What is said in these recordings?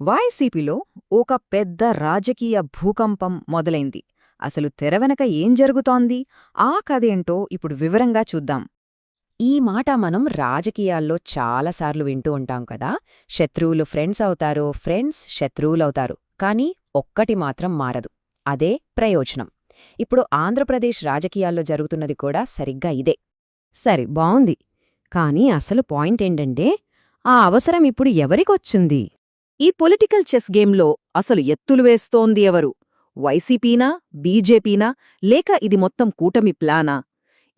వైసీపీలో ఒక పెద్ద రాజకీయ భూకంపం మొదలైంది. అసలు తెరవెనక ఏం జరుగుతోంది? ఆ కథేంటో ఇప్పుడు వివరంగా చూద్దాం. ఈ మాట మనం రాజకీయాల్లో చాలాసార్లు వింటూ ఉంటాం కదా. శత్రువులు ఫ్రెండ్స్ అవుతారు ఫ్రెండ్స్ శత్రువులవుతారు. కానీ ఒక్కటి మాత్రం మారదు. అదే ప్రయోజనం. ఇప్పుడు ఆంధ్రప్రదేశ్ రాజకీయాల్లో జరుగుతున్నది కూడా సరిగ్గా ఇదే. సరే బావుంది. కానీ అసలు పాయింట్ ఏంటంటే ఆ అవసరం ఇప్పుడు ఎవరికొచ్చింది? ఈ పొలిటికల్ చెస్ గేమ్లో అసలు ఎత్తులు వేస్తోంది ఎవరు? వైసీపీనా? బీజేపీనా? లేక ఇది మొత్తం కూటమి ప్లానా?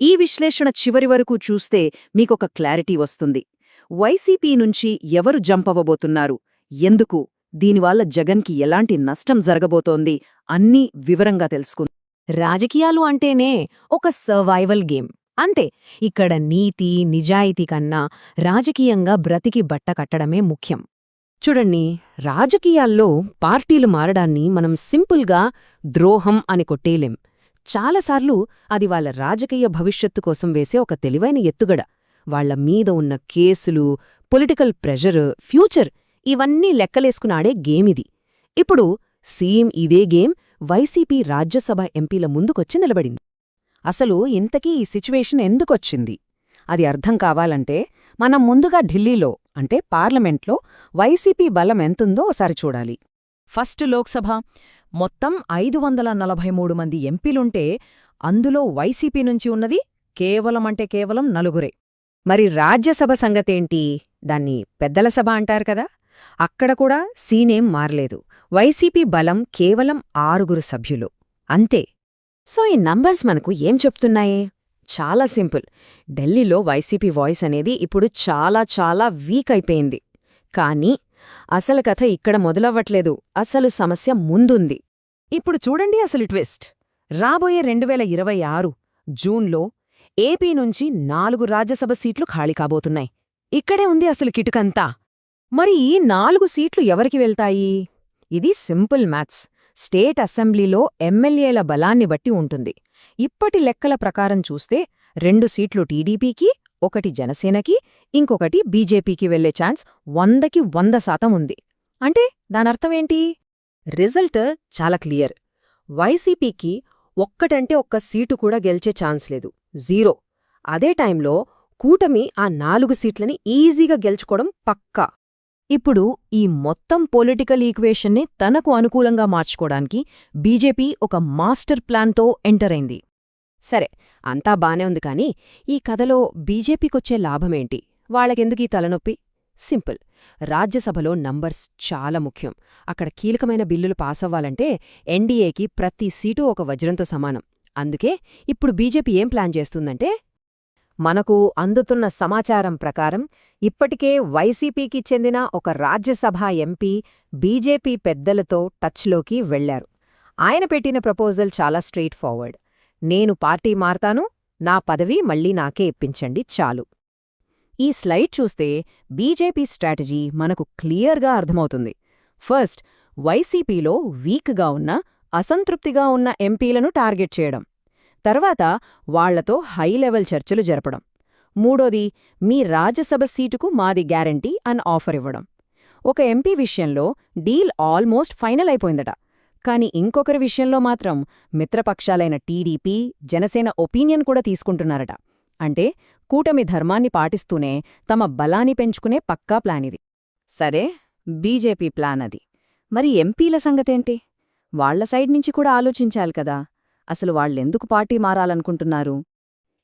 ఈ విశ్లేషణ చివరి వరకు చూస్తే మీకొక క్లారిటీ వస్తుంది. వైసీపీ నుంచి ఎవరు జంపవబోతున్నారు ఎందుకు? దీనివల్ల జగన్కి ఎలాంటి నష్టం జరగబోతోంది? అన్నీ వివరంగా తెలుసుకుంది. రాజకీయాలు అంటేనే ఒక సర్వైవల్ గేమ్. అంతే ఇక్కడ నీతి నిజాయితీ కన్నా రాజకీయంగా బ్రతికి బట్ట కట్టడమే ముఖ్యం. చూడండి రాజకీయాల్లో పార్టీలు మారడాన్ని మనం సింపుల్గా ద్రోహం అని కొట్టేలేం చాలాసార్లు అది వాళ్ళ రాజకీయ భవిష్యత్తు కోసం వేసే ఒక తెలివైన ఎత్తుగడ. వాళ్ళ మీద ఉన్న కేసులు పొలిటికల్ ప్రెషర్ ఫ్యూచర్ ఇవన్నీ లెక్కలేసుకున్నాడే గేమిది ఇప్పుడు సీఎం ఇదే గేమ్ వైసీపీ రాజ్యసభ ఎంపీల ముందుకొచ్చి నిలబడింది. అసలు ఇంతకీ ఈ సిచ్యువేషన్ ఎందుకొచ్చింది? అది అర్థం కావాలంటే మనం ముందుగా ఢిల్లీలో అంటే పార్లమెంట్లో వైసీపీ బలం ఎంతుందో ఒకసారి చూడాలి. ఫస్ట్ లోక్సభ. మొత్తం ఐదు వందల నలభై మూడు మంది ఎంపీలుంటే అందులో వైసీపీ నుంచి ఉన్నది కేవలం అంటే కేవలం నలుగురే. మరి రాజ్యసభ సంగతేంటి? దాన్ని పెద్దల సభ అంటారు కదా. అక్కడ కూడా సీనేం మారలేదు. వైసీపీ బలం కేవలం ఆరుగురు సభ్యులు. అంతే. సో ఈ నంబర్స్ మనకు ఏం చెప్తున్నాయే? చాలా సింపుల్. ఢిల్లీలో వైసీపీ వాయిస్ అనేది ఇప్పుడు చాలా చాలా వీక్ అయిపోయింది. కానీ అసలు కథ ఇక్కడ మొదలవ్వట్లేదు. అసలు సమస్య ముందుంది. ఇప్పుడు చూడండి అసలు ట్విస్ట్. రాబోయే రెండు వేల ఇరవై ఆరు జూన్లో ఏపీ నుంచి నాలుగు రాజ్యసభ సీట్లు ఖాళీ కాబోతున్నాయి. ఇక్కడే ఉంది అసలు కిటుకంతా. మరి ఈ నాలుగు సీట్లు ఎవరికి వెళ్తాయి? ఇది సింపుల్ మ్యాథ్స్. స్టేట్ అసెంబ్లీలో ఎమ్మెల్యేల బలాన్ని బట్టి ఉంటుంది. ఇప్పటి లెక్కల ప్రకారం చూస్తే రెండు సీట్లు టీడీపీకి ఒకటి జనసేనకి ఇంకొకటి బీజేపీకి వెళ్ళే ఛాన్స్ వందకి వంద శాతం ఉంది. అంటే దానర్థమేంటి రిజల్ట్ చాలా క్లియర్. వైసీపీకి ఒక్కటంటే ఒక్క సీటు కూడా గెలిచే ఛాన్స్ లేదు. జీరో. అదే టైంలో కూటమి ఆ నాలుగు సీట్లని ఈజీగా గెలుచుకోవడం పక్కా. ఇప్పుడు ఈ మొత్తం పొలిటికల్ ఈక్వేషన్ని తనకు అనుకూలంగా మార్చుకోవడానికి బీజేపీ ఒక మాస్టర్ ప్లాన్తో ఎంటర్ అయింది. సరే అంతా బానే ఉంది కానీ ఈ కథలో బీజేపీకొచ్చే లాభమేంటి? వాళ్ళకెందుకీ తలనొప్పి? సింపుల్. రాజ్యసభలో నంబర్స్ చాలా ముఖ్యం. అక్కడ కీలకమైన బిల్లులు పాసవ్వాలంటే ఎన్డీఏకి ప్రతి సీటు ఒక వజ్రంతో సమానం. అందుకే ఇప్పుడు బీజేపీ ఏం ప్లాన్ చేస్తుందంటే మనకు అందుతున్న సమాచారం ప్రకారం ఇప్పటికే వైసీపీకి చెందిన ఒక రాజ్యసభ ఎంపీ బీజేపీ పెద్దలతో టచ్లోకి వెళ్ళారు ఆయన పెట్టిన ప్రపోజల్ చాలా స్ట్రెయిట్ ఫార్వర్డ్. నేను పార్టీ మారతాను నా పదవి మళ్ళీ నాకే ఇప్పించండి చాలు. ఈ స్లైడ్ చూస్తే బీజేపీ స్ట్రాటజీ మనకు క్లియర్గా అర్థమవుతుంది. ఫస్ట్ వైసీపీలో వీక్గా ఉన్న అసంతృప్తిగా ఉన్న ఎంపీలను టార్గెట్ చేయడం. తర్వాత వాళ్ళతో హై లెవెల్ చర్చలు జరపడం. మూడోది మీ రాజ్యసభ సీటుకు మాది గ్యారంటీ అని ఆఫర్ ఇవ్వడం. ఒక ఎంపీ విషయంలో డీల్ ఆల్మోస్ట్ ఫైనల్ అయిపోయిందట. కాని ఇంకొకరి విషయంలో మాత్రం మిత్రపక్షాలైన టీడీపీ జనసేన ఒపీనియన్ కూడా తీసుకుంటున్నారట. అంటే కూటమి ధర్మాన్ని పాటిస్తూనే తమ బలాన్ని పెంచుకునే పక్కా ప్లానిది. సరే బీజేపీ ప్లాన్ అది. మరి ఎంపీల సంగతేంటి? వాళ్ళ సైడ్ నుంచి కూడా ఆలోచించాలి కదా. అసలు వాళ్ళెందుకు పార్టీ మారాలనుకుంటున్నారు?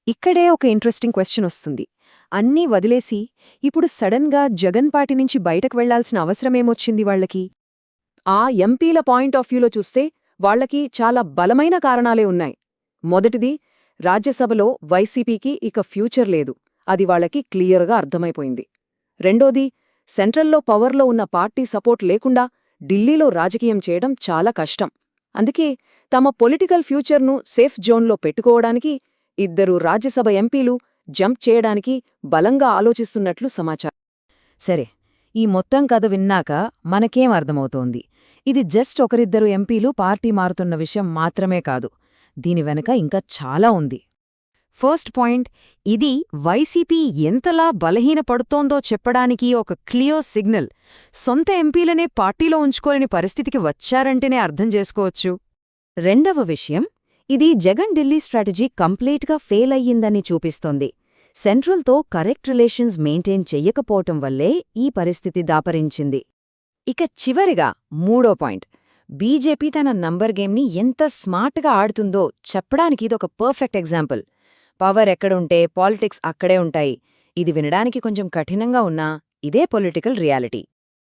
ఇక్కడే ఒక ఇంట్రెస్టింగ్ క్వశ్చన్ వస్తుంది. అన్నీ వదిలేసి ఇప్పుడు సడన్గా జగన్ పార్టీ నుంచి బయటకు వెళ్ళాల్సిన అవసరమేమొచ్చింది వాళ్ళకి ఆ ఎంపీల పాయింట్ ఆఫ్ వ్యూలో చూస్తే వాళ్ళకి చాలా బలమైన కారణాలే ఉన్నాయి. మొదటిది రాజ్యసభలో వైసీపీకి ఇక ఫ్యూచర్ లేదు. అది వాళ్ళకి క్లియర్గా అర్థమైపోయింది. రెండోది సెంట్రల్లో పవర్లో ఉన్న పార్టీ సపోర్ట్ లేకుండా ఢిల్లీలో రాజకీయం చేయడం చాలా కష్టం. అందుకే తమ పొలిటికల్ ఫ్యూచర్ను సేఫ్ జోన్లో పెట్టుకోవడానికి ఇద్దరు రాజ్యసభ ఎంపీలు జంప్ చేయడానికి బలంగా ఆలోచిస్తున్నట్లు సమాచారం. సరే ఈ మొత్తం కథ విన్నాక మనకేం అర్థమవుతోంది? ఇది జస్ట్ ఒకరిద్దరు ఎంపీలు పార్టీ మారుతున్న విషయం మాత్రమే కాదు. దీని వెనక ఇంకా చాలా ఉంది. ఫస్ట్ పాయింట్ ఇది వైసీపీ ఎంతలా బలహీనపడుతోందో చెప్పడానికి ఒక క్లియర్ సిగ్నల్. సొంత ఎంపీలనే పార్టీలో ఉంచుకోలేని పరిస్థితికి వచ్చారంటేనే అర్థం చేసుకోవచ్చు. రెండవ విషయం ఇది జగన్ ఢిల్లీ స్ట్రాటజీ కంప్లీట్గా ఫెయిల్ అయ్యిందని చూపిస్తోంది. సెంట్రల్తో కరెక్ట్ రిలేషన్స్ మెయింటైన్ చెయ్యకపోవటం వల్లే ఈ పరిస్థితి దాపరించింది. ఇక చివరిగా మూడో పాయింట్. బీజేపీ తన నంబర్ గేమ్ని ఎంత స్మార్ట్గా ఆడుతుందో చెప్పడానికి ఇదొక పర్ఫెక్ట్ ఎగ్జాంపుల్. పవర్ ఎక్కడుంటే పాలిటిక్స్ అక్కడే ఉంటాయి. ఇది వినడానికి కొంచెం కఠినంగా ఉన్నా ఇదే పొలిటికల్ రియాలిటీ.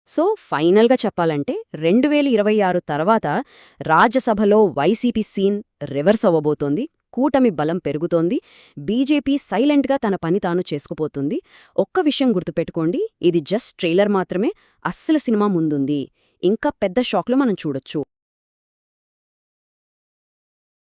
సో ఫైనల్గా చెప్పాలంటే రెండు వేల ఇరవై ఆరు తర్వాత రాజ్యసభలో వైసీపీ సీన్ రివర్స్ అవ్వబోతోంది. కూటమి బలం పెరుగుతోంది. బీజేపీ సైలెంట్గా తన పని తాను చేసుకుపోతుంది. ఒక్క విషయం గుర్తుపెట్టుకోండి. ఇది జస్ట్ ట్రైలర్ మాత్రమే. అస్సలు సినిమా ముందుంది. ఇంకా పెద్ద షాక్లు మనం చూడొచ్చు.